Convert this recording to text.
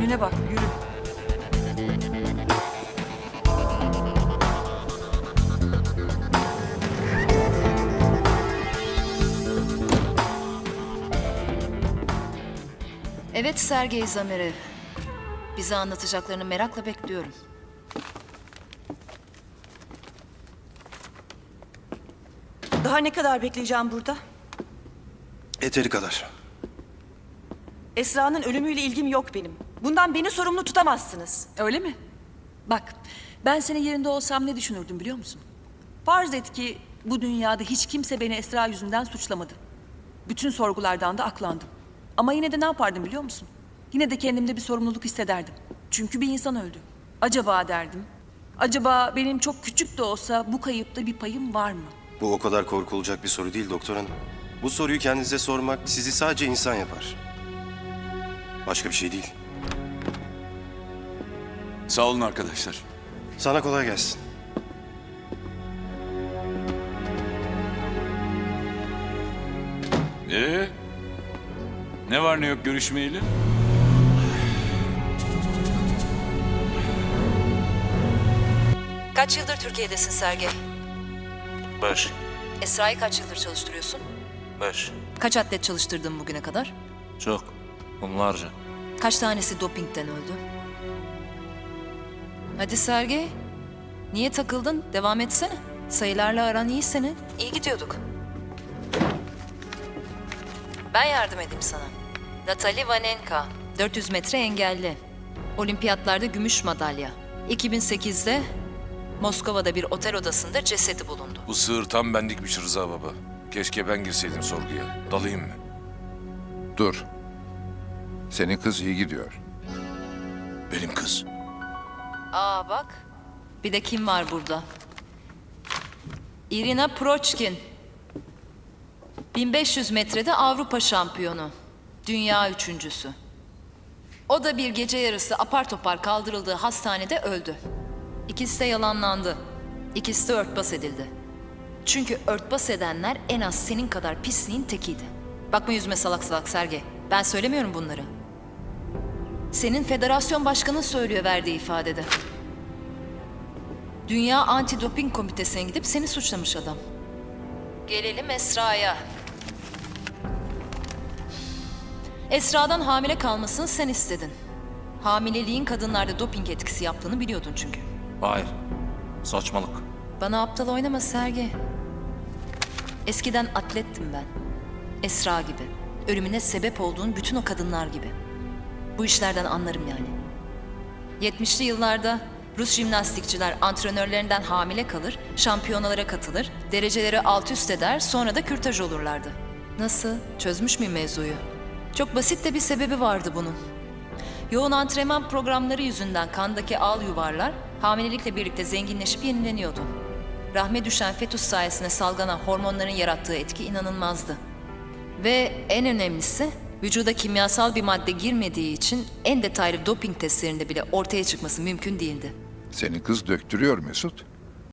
Önüne bak, yürü. Evet Sergey Zamerev. Bize anlatacaklarını merakla bekliyorum. Daha ne kadar bekleyeceğim burada? Yeteri kadar. Esra'nın ölümüyle ilgim yok benim. Bundan beni sorumlu tutamazsınız. Öyle mi? Bak, ben senin yerinde olsam ne düşünürdüm biliyor musun? Farz et ki bu dünyada hiç kimse beni Esra yüzünden suçlamadı. Bütün sorgulardan da aklandım. Ama yine de ne yapardım biliyor musun? Yine de kendimde bir sorumluluk hissederdim. Çünkü bir insan öldü. Acaba derdim. Acaba benim çok küçük de olsa bu kayıpta bir payım var mı? Bu o kadar korkulacak bir soru değil doktor hanım. Bu soruyu kendinize sormak sizi sadece insan yapar. Başka bir şey değil. Sağ olun arkadaşlar. Sana kolay gelsin. Ee? Ne var ne yok görüşmeyeli? Kaç yıldır Türkiye'desin Sergey? Beş. Esra'yı kaç yıldır çalıştırıyorsun? Beş. Kaç atlet çalıştırdın bugüne kadar? Çok. Onlarca. Kaç tanesi dopingten öldü? Hadi Sergey. Niye takıldın? Devam etsene. Sayılarla aran iyi senin. İyi gidiyorduk. Ben yardım edeyim sana. Natalie Vanenka. 400 metre engelli. Olimpiyatlarda gümüş madalya. 2008'de Moskova'da bir otel odasında cesedi bulundu. Bu sığır tam bendikmiş Rıza baba. Keşke ben girseydim sorguya. Dalayım mı? Dur. Senin kız iyi gidiyor. Benim kız. Aa bak. Bir de kim var burada? Irina Prochkin. 1500 metrede Avrupa şampiyonu. Dünya üçüncüsü. O da bir gece yarısı apar topar kaldırıldığı hastanede öldü. İkisi de yalanlandı. İkisi de örtbas edildi. Çünkü örtbas edenler en az senin kadar pisliğin tekiydi. Bakma yüzüme salak salak Sergey. Ben söylemiyorum bunları. Senin federasyon başkanın söylüyor verdiği ifadede. Dünya Anti-Doping Komitesi'ne gidip seni suçlamış adam. Gelelim Esra'ya. Esra'dan hamile kalmasını sen istedin. Hamileliğin kadınlarda doping etkisi yaptığını biliyordun çünkü. Hayır. Saçmalık. Bana aptal oynama Serge. Eskiden atlettim ben. Esra gibi. Ölümüne sebep olduğun bütün o kadınlar gibi. Bu işlerden anlarım yani. 70'li yıllarda Rus jimnastikçiler antrenörlerinden hamile kalır, şampiyonalara katılır, dereceleri alt üst eder, sonra da kürtaj olurlardı. Nasıl? Çözmüş müyüm mevzuyu? Çok basit de bir sebebi vardı bunun. Yoğun antrenman programları yüzünden kandaki al yuvarlar hamilelikle birlikte zenginleşip yenileniyordu. Rahme düşen fetüs sayesinde salgılanan hormonların yarattığı etki inanılmazdı. Ve en önemlisi vücuda kimyasal bir madde girmediği için en detaylı doping testlerinde bile ortaya çıkması mümkün değildi. Senin kız döktürüyor Mesut.